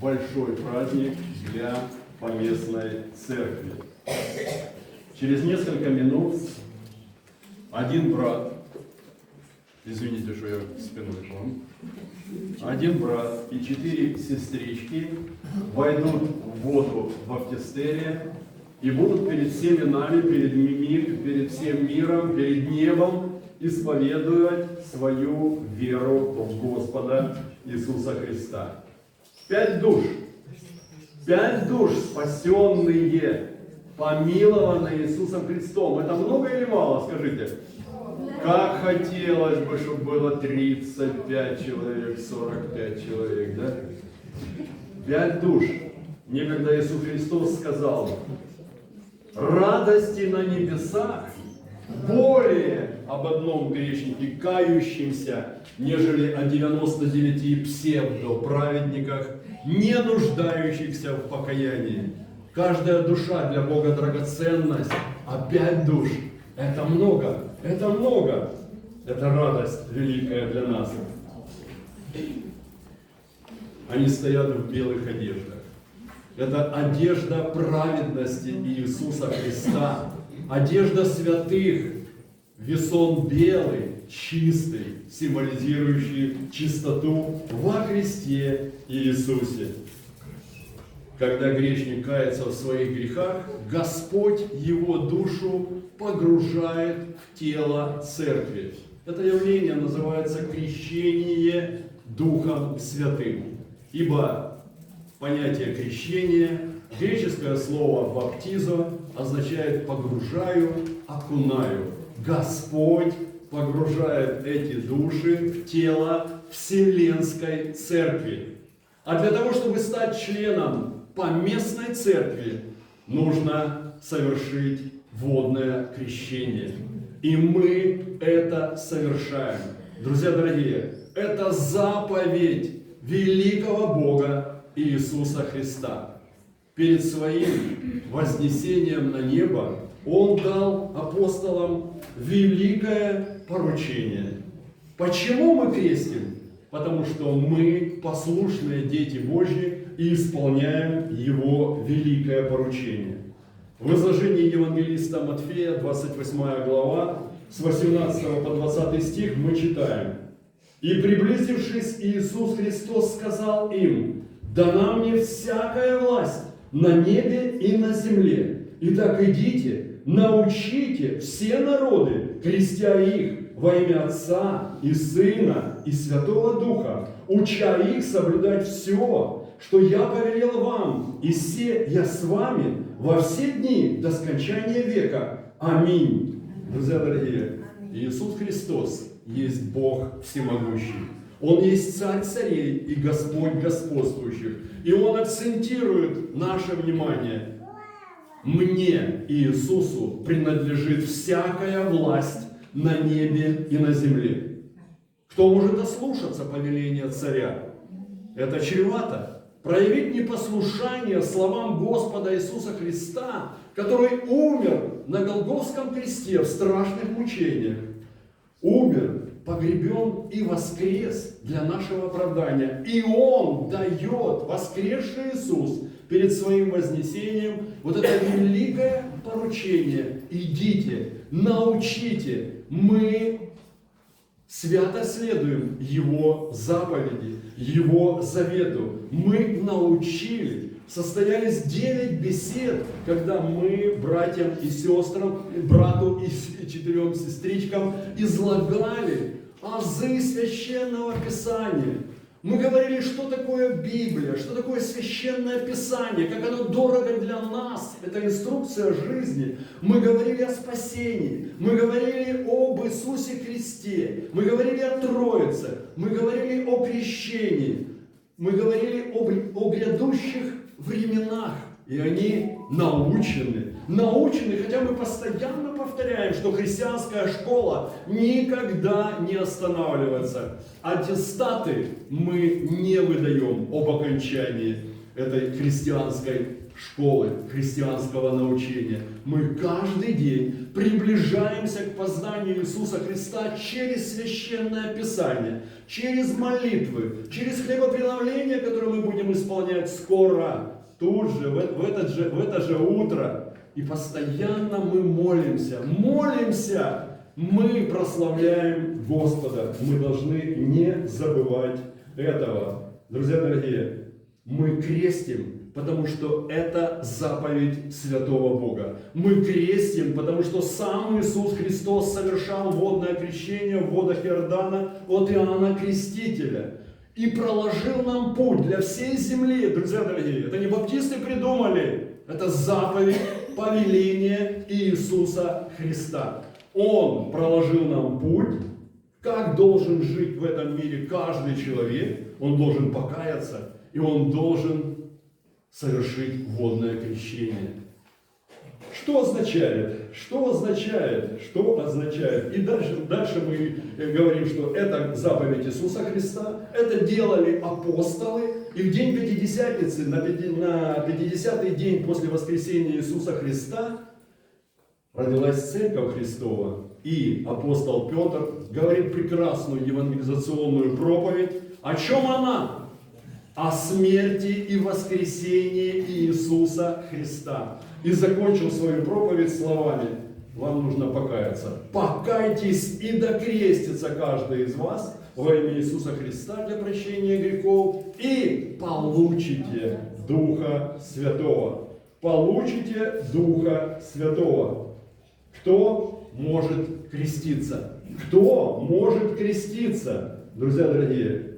большой праздник для поместной церкви. Через несколько минут один брат, извините, что я спиной к вам, один брат и четыре сестрички войдут в воду в баптистерия и будут перед всеми нами, перед, ми- перед всем миром, перед небом исповедовать свою веру в Господа Иисуса Христа. Пять душ. Пять душ спасенные, помилованные Иисусом Христом. Это много или мало, скажите? Как хотелось бы, чтобы было 35 человек, 45 человек, да? Пять душ. Некогда Иисус Христос сказал, радости на небесах более об одном грешнике, кающемся, нежели о 99 псевдоправедниках, не нуждающихся в покаянии. Каждая душа для Бога драгоценность, а пять душ – это много, это много. Это радость великая для нас. Они стоят в белых одеждах. Это одежда праведности Иисуса Христа. Одежда святых. Весон белый, чистый, символизирующий чистоту во Христе Иисусе. Когда грешник кается в своих грехах, Господь его душу погружает в тело церкви. Это явление называется крещение Духом Святым. Ибо понятие крещения, греческое слово баптизо означает погружаю, окунаю. Господь погружает эти души в тело Вселенской Церкви. А для того, чтобы стать членом поместной церкви, нужно совершить водное крещение. И мы это совершаем. Друзья дорогие, это заповедь великого Бога Иисуса Христа. Перед своим вознесением на небо Он дал апостолам великое поручение. Почему мы крестим? Потому что мы послушные дети Божьи и исполняем Его великое поручение. В изложении Евангелиста Матфея, 28 глава, с 18 по 20 стих мы читаем. «И приблизившись, Иисус Христос сказал им, «Дана мне всякая власть на небе и на земле. Итак, идите, научите все народы, крестя их во имя Отца и Сына и Святого Духа, уча их соблюдать все, что я повелел вам, и все я с вами во все дни до скончания века. Аминь. Друзья дорогие, Иисус Христос есть Бог всемогущий. Он есть царь царей и Господь господствующих. И Он акцентирует наше внимание. Мне, Иисусу, принадлежит всякая власть на небе и на земле. Кто может ослушаться повеления царя? Это чревато. Проявить непослушание словам Господа Иисуса Христа, который умер на Голговском кресте в страшных мучениях. Умер, погребен и воскрес для нашего оправдания. И Он дает, воскресший Иисус, перед своим вознесением, вот это великое поручение. Идите, научите. Мы свято следуем Его заповеди, Его завету. Мы научили. Состоялись 9 бесед, когда мы братьям и сестрам, брату и четырем сестричкам излагали азы священного писания. Мы говорили, что такое Библия, что такое священное писание, как оно дорого для нас. Это инструкция жизни. Мы говорили о спасении, мы говорили об Иисусе Христе, мы говорили о Троице, мы говорили о крещении, мы говорили об, о грядущих временах. И они научены. Научены, хотя мы постоянно повторяем, что христианская школа никогда не останавливается. Аттестаты мы не выдаем об окончании этой христианской школы христианского научения. Мы каждый день приближаемся к познанию Иисуса Христа через священное Писание, через молитвы, через хлебопреломление, которое мы будем исполнять скоро, тут же, в, в, этот же, в это же утро. И постоянно мы молимся, молимся, мы прославляем Господа. Мы должны не забывать этого. Друзья дорогие, мы крестим, потому что это заповедь Святого Бога. Мы крестим, потому что сам Иисус Христос совершал водное крещение в водах Иордана от Иоанна Крестителя. И проложил нам путь для всей земли, друзья дорогие. Это не баптисты придумали, это заповедь, повеление Иисуса Христа. Он проложил нам путь, как должен жить в этом мире каждый человек. Он должен покаяться, и он должен совершить водное крещение. Что означает? Что означает? Что означает? И дальше, дальше мы говорим, что это заповедь Иисуса Христа, это делали апостолы, и в день Пятидесятницы, на 50-й день после воскресения Иисуса Христа, родилась Церковь Христова, и апостол Петр говорит прекрасную евангелизационную проповедь. О чем она? О смерти и воскресении Иисуса Христа. И закончил свою проповедь словами, вам нужно покаяться. Покайтесь и докрестится каждый из вас во имя Иисуса Христа для прощения грехов и получите Духа Святого. Получите Духа Святого. Кто может креститься? Кто может креститься? Друзья дорогие,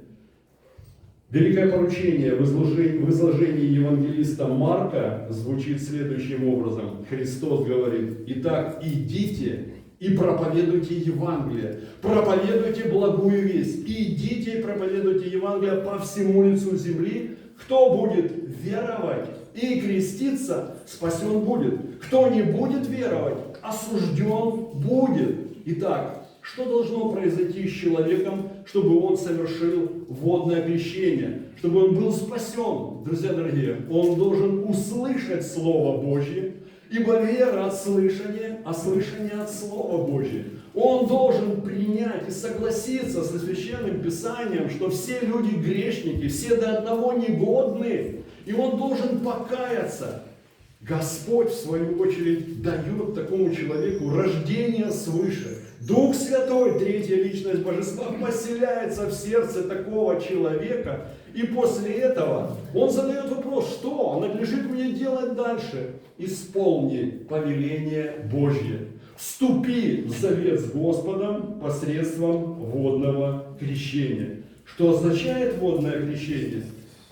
великое поручение в изложении, в изложении евангелиста Марка звучит следующим образом. Христос говорит, итак, идите и проповедуйте Евангелие, проповедуйте благую весть, идите и проповедуйте Евангелие по всему лицу земли. Кто будет веровать и креститься, спасен будет. Кто не будет веровать, осужден будет. Итак, что должно произойти с человеком, чтобы он совершил водное крещение, чтобы он был спасен? Друзья дорогие, он должен услышать Слово Божье, ибо вера от слышания, а слышание от Слова Божьего. Он должен принять и согласиться со Священным Писанием, что все люди грешники, все до одного негодны, и он должен покаяться. Господь, в свою очередь, дает такому человеку рождение свыше. Дух Святой, третья личность Божества, поселяется в сердце такого человека. И после этого он задает вопрос, что надлежит мне делать дальше? Исполни повеление Божье. Вступи в завет с Господом посредством водного крещения. Что означает водное крещение?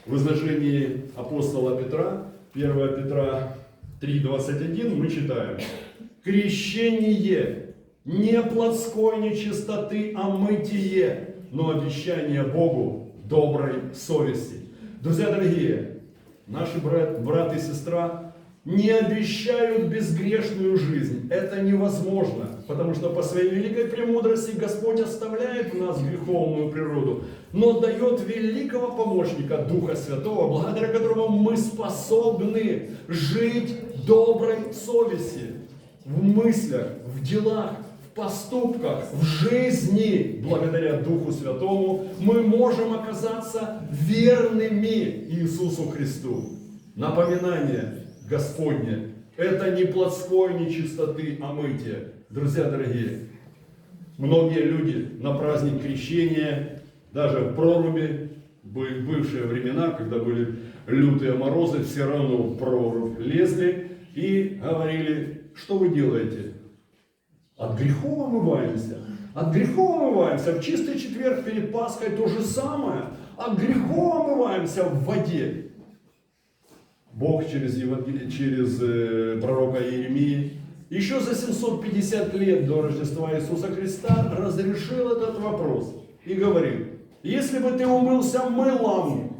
В изложении апостола Петра, 1 Петра 3,21 мы читаем. Крещение не плотской нечистоты, а мытие, но обещание Богу доброй совести. Друзья дорогие, наши брат, брат и сестра не обещают безгрешную жизнь. Это невозможно, потому что по своей великой премудрости Господь оставляет в нас греховную природу, но дает великого помощника Духа Святого, благодаря которому мы способны жить доброй совести в мыслях, в делах, поступках, в жизни, благодаря Духу Святому, мы можем оказаться верными Иисусу Христу. Напоминание – Господне. Это не плотской нечистоты, а мытие. Друзья дорогие, многие люди на праздник крещения, даже в проруби, бывшие времена, когда были лютые морозы, все равно в прорубь лезли и говорили, что вы делаете? От грехов омываемся. От грехов омываемся. В чистый четверг перед Пасхой то же самое. От грехов омываемся в воде. Бог через, Евангелие, через э, пророка Иеремии еще за 750 лет до Рождества Иисуса Христа разрешил этот вопрос и говорил, если бы ты умылся мылом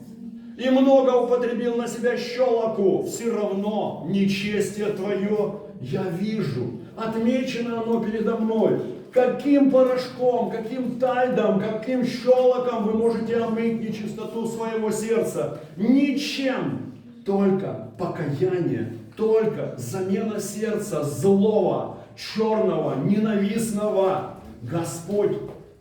и много употребил на себя щелоку, все равно нечестие твое я вижу. Отмечено оно передо мной. Каким порошком, каким тайдом, каким щелоком вы можете омыть нечистоту своего сердца? Ничем. только покаяние, только замена сердца злого, черного, ненавистного. Господь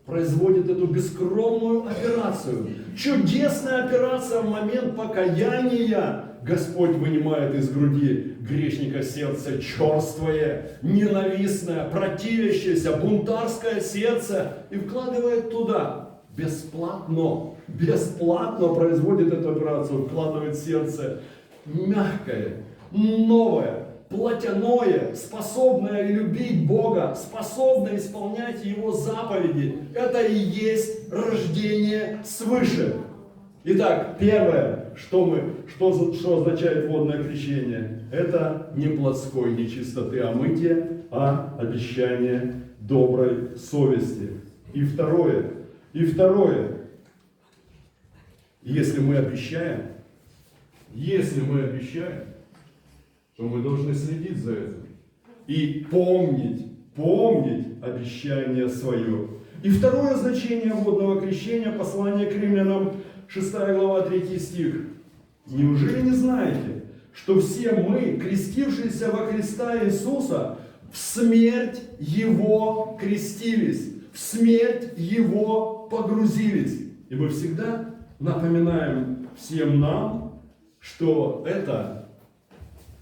производит эту бескровную операцию. Чудесная операция в момент покаяния. Господь вынимает из груди грешника сердце черствое, ненавистное, противящееся, бунтарское сердце и вкладывает туда бесплатно, бесплатно производит эту операцию, вкладывает сердце мягкое, новое, плотяное, способное любить Бога, способное исполнять Его заповеди. Это и есть рождение свыше. Итак, первое, что, мы, что, что означает водное крещение, это не плотской нечистоты омытия, а обещание доброй совести. И второе, и второе, если мы обещаем, если мы обещаем, то мы должны следить за этим и помнить, помнить обещание свое. И второе значение водного крещения, послание к римлянам, 6 глава, 3 стих. Неужели не знаете, что все мы, крестившиеся во Христа Иисуса, в смерть Его крестились, в смерть Его погрузились? И мы всегда напоминаем всем нам, что это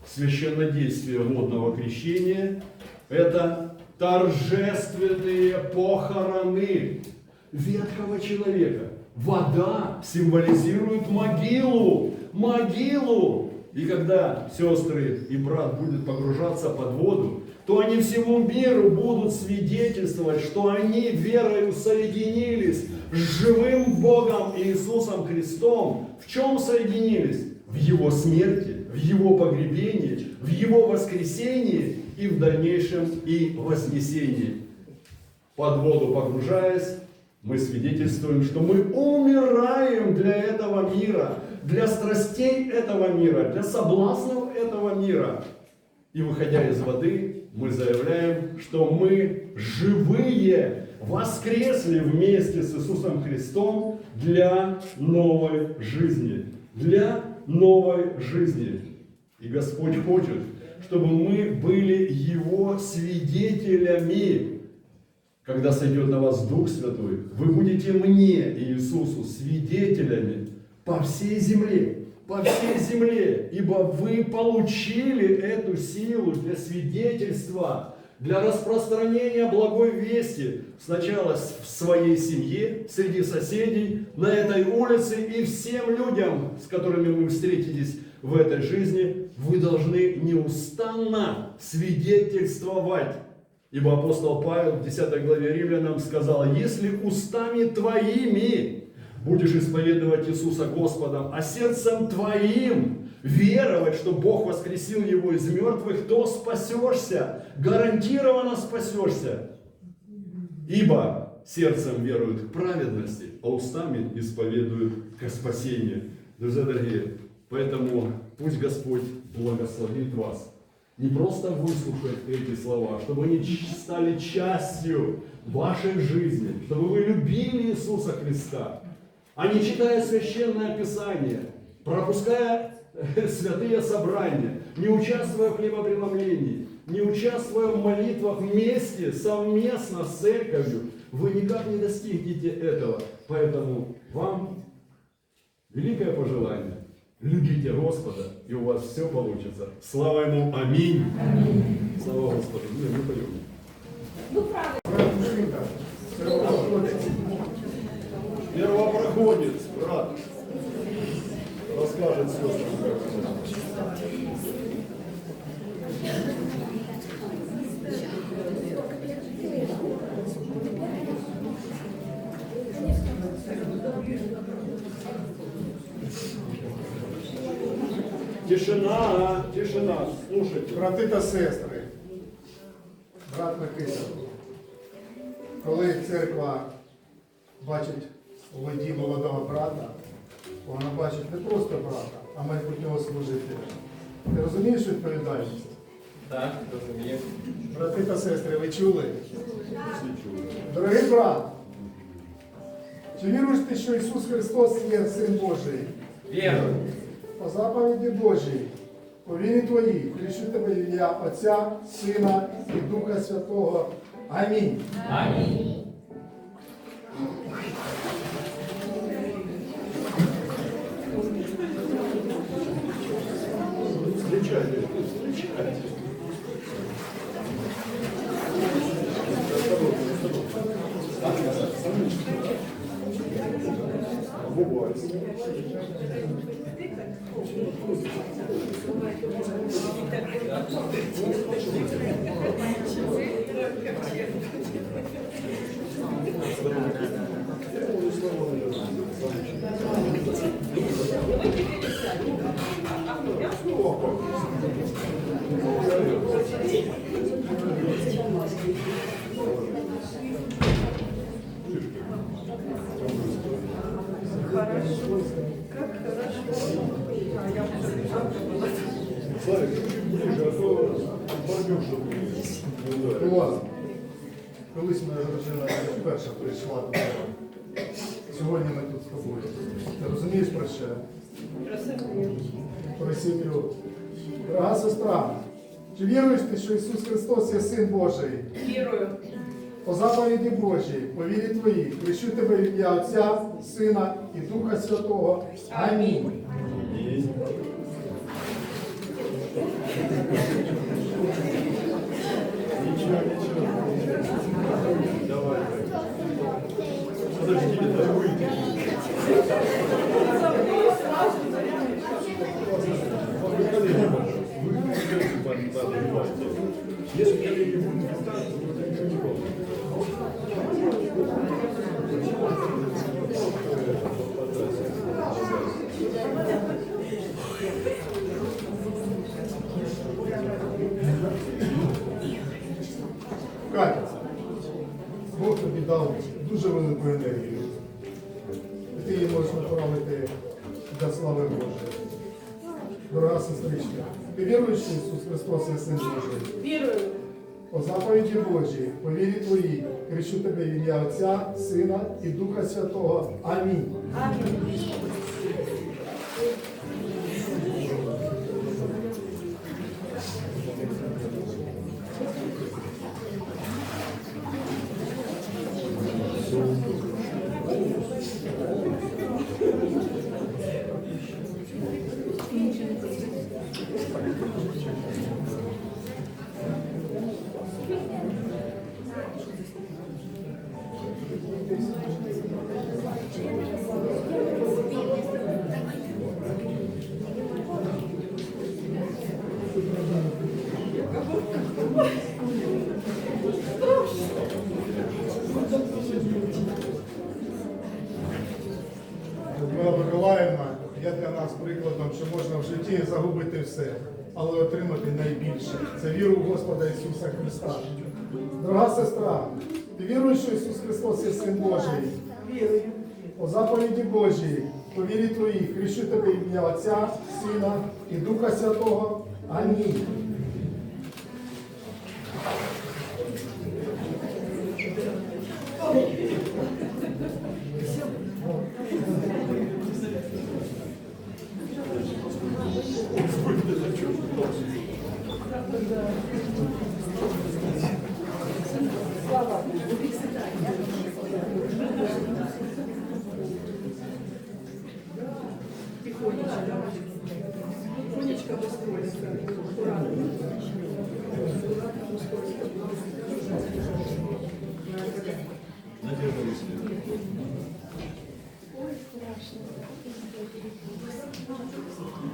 священнодействие водного крещения – это торжественные похороны ветхого человека. Вода символизирует могилу, могилу. И когда сестры и брат будут погружаться под воду, то они всему миру будут свидетельствовать, что они верою соединились с живым Богом Иисусом Христом. В чем соединились? В Его смерти, в Его погребении, в Его воскресении и в дальнейшем и вознесении. Под воду погружаясь, мы свидетельствуем, что мы умираем для этого мира, для страстей этого мира, для соблазнов этого мира. И выходя из воды, мы заявляем, что мы живые, воскресли вместе с Иисусом Христом для новой жизни. Для новой жизни. И Господь хочет, чтобы мы были Его свидетелями. Когда сойдет на вас Дух Святой, вы будете мне, Иисусу, свидетелями по всей земле, по всей земле, ибо вы получили эту силу для свидетельства, для распространения благой вести сначала в своей семье, среди соседей, на этой улице и всем людям, с которыми вы встретитесь в этой жизни, вы должны неустанно свидетельствовать. Ибо апостол Павел в 10 главе Римлянам сказал, если устами твоими будешь исповедовать Иисуса Господом, а сердцем твоим веровать, что Бог воскресил его из мертвых, то спасешься, гарантированно спасешься. Ибо сердцем веруют к праведности, а устами исповедуют к спасению. Друзья дорогие, поэтому пусть Господь благословит вас. Не просто выслушать эти слова, чтобы они стали частью вашей жизни, чтобы вы любили Иисуса Христа, а не читая священное Писание, пропуская э, святые собрания, не участвуя в хлебопреломлении, не участвуя в молитвах вместе, совместно с церковью, вы никак не достигнете этого. Поэтому вам великое пожелание. Любите Господа, и у вас все получится. Слава Ему. Аминь. Слава Господу. Не, мы поем. Ну. Первопроходец, брат, расскажет сестрам. Тишина, тишина, слушайте. Брати та сестри, брат Микита, коли церква бачить у воді молодого брата, вона бачить не просто брата, а майбутнього служителя. Ти розумієш відповідальність? Так, розумію. Брати та сестри, ви чули? Дорогий брат, чи віруєш ти, що Ісус Христос є Син Божий? Вірю. По заповіді Божій, по вірі Твоїй, хрещу тебе ім'я Отця, Сина і Духа Святого. Амінь. Встречайте, встречайте. Славик, борьбешь, чтобы Іван, колись моя дружина вперше прийшла до тебе. Сьогодні ми тут з тобою. Ти розумієш про що? Про сім'ю. Дорога сестра, чи віруєш ти, що Ісус Христос є Син Божий? Вірую. По заповіді Божій, по вірі Твоїй, кричу тебе в ім'я Отця, Сина і Духа Святого. Амінь. Если я не буду то это ничего не будет. Енергію. І ти її можеш направити для слави Божої. Дорога сестричка, ти віруєш, що Ісус Христос є Син Божий? Вірую. По заповіді Божій, по вірі Твоїй, кричу тебе в ім'я Отця, Сина і Духа Святого. Амінь. Амінь. Миколаївна є для нас прикладом, що можна в житті загубити все, але отримати найбільше. Це віру в Господа Ісуса Христа. Дорога сестра, ти віруєш, що Ісус Христос є Син Божий? Вірую. По заповіді Божій, по вірі Твоїй, хрещу тебе ім'я Отця, Сина і Духа Святого. Амінь.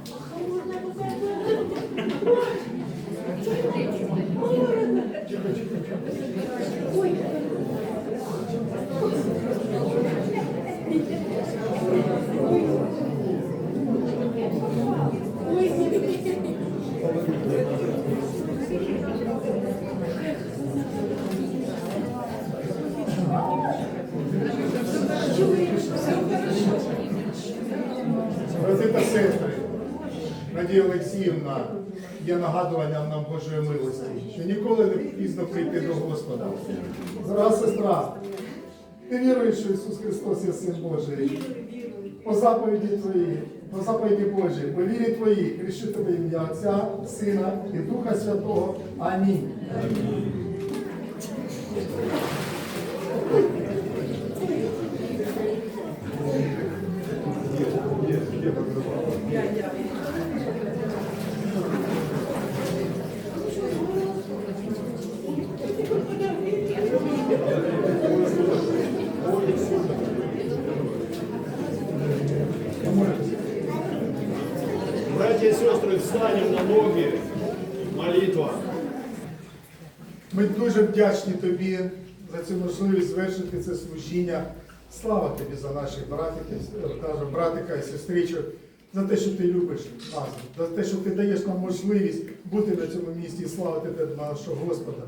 Thank you. Надія Олексіївна є нагадуванням нам Божої милості, що ніколи не пізно прийти до Господа. Дорога сестра, ти віруєш, що Ісус Христос є Син Божий? По заповіді Твоїй, по заповіді Божій, по вірі Твоїй, кричу Тебе ім'я Отця, Сина і Духа Святого. Амінь. Братья вдячні тобі за цю можливість звершити це служіння. Слава тобі за наших братиків, братика і сестричок, за те, що ти любиш нас, за те, що ти даєш нам можливість бути на цьому місці і Слава тебе, нашого Господа.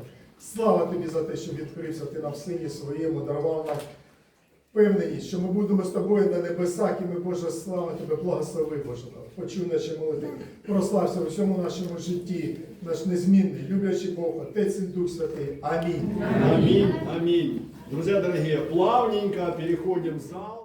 Слава тобі за те, що відкрився ти нам в сині своєму, дарував нам впевненість, що ми будемо з тобою на небесах, і ми, Боже, слава тебе, благослови, Боже, почуй наші молитви, прослався в всьому нашому житті, наш незмінний, люблячий Бог, Отець і Дух Святий. Амінь. Амінь. Амінь. Друзі, дорогі, плавненько переходимо в зал.